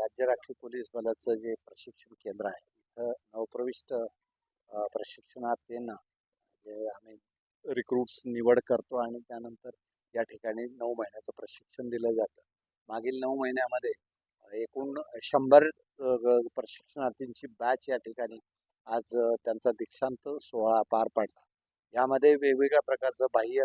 राज्य राखीव पोलीस बलाचं जे प्रशिक्षण केंद्र आहे इथं नवप्रविष्ट प्रशिक्षणात प्रशिक्षणार्थींना जे आम्ही रिक्रूट्स निवड करतो आणि त्यानंतर या ठिकाणी नऊ महिन्याचं प्रशिक्षण दिलं जातं. मागील नऊ महिन्यामध्ये एकूण शंभर प्रशिक्षणार्थींची बॅच या ठिकाणी आज त्यांचा दीक्षांत सोहळा पार पडला. यामध्ये वेगवेगळ्या प्रकारचं बाह्य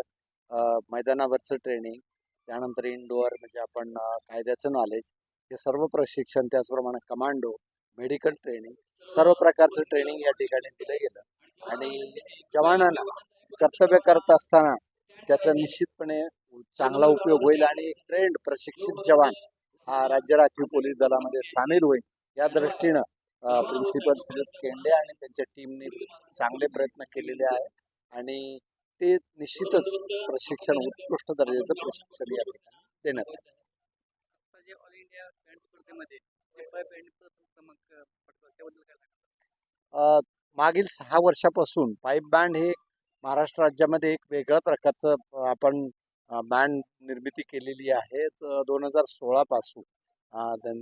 मैदानावरचं ट्रेनिंग त्यानंतर इनडोअर म्हणजे आपण कायद्याचं नॉलेज हे सर्व प्रशिक्षण त्याचप्रमाणे कमांडो मेडिकल ट्रेनिंग सर्व प्रकारचं ट्रेनिंग या ठिकाणी दिलं गेलं. आणि जवानांना कर्तव्य करत असताना त्याचा निश्चितपणे चांगला उपयोग होईल आणि एक ट्रेंड प्रशिक्षित जवान हा राज्य राखीव पोलीस दलामध्ये सामील होईल. या दृष्टीनं प्रिन्सिपल सुजित केंडे आणि त्यांच्या टीमने चांगले प्रयत्न केलेले आहेत. आणि ते निश्चितच प्रशिक्षण उत्कृष्ट दर्जाचं प्रशिक्षण या ठिकाणी देण्यात आलं. बँड स्पर्धेमध्ये क्रमांक पटकावला त्याबद्दल काय सांगाल? अ, मागील सहा वर्षापासून पाईप बँड हे महाराष्ट्र राज्यामध्ये एक वेगळ्या प्रकारचं अ, आपण बँड निर्मिती केलेली आहे. दोन हजार सोळापासून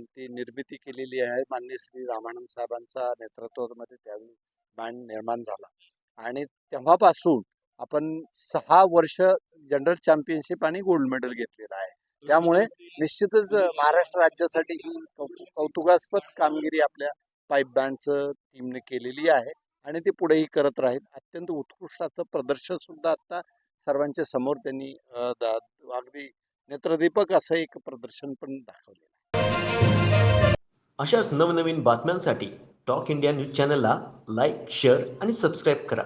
ती निर्मिती केलेली आहे. माननीय श्री रामानंद साहेबांच्या नेतृत्वामध्ये त्यावेळी बँड निर्माण झाला. आणि तेव्हापासून आपण सहा वर्ष जनरल चॅम्पियनशिप आणि गोल्ड मेडल घेतलेलं आहे. त्यामुळे निश्चितच महाराष्ट्र राज्यासाठी ही कौतुकास्पद कामगिरी आपल्या पाईप बँडचं टीमने केलेली आहे आणि ते पुढेही करत राहील. अत्यंत उत्कृष्ट असं प्रदर्शन सुद्धा आता सर्वांच्या समोर त्यांनी अगदी नेत्रदीपक असं एक प्रदर्शन पण दाखवलेलं अशाच नवनवीन बातम्यांसाठी टॉक इंडिया न्यूज चॅनलला लाईक शेअर आणि सबस्क्राईब करा.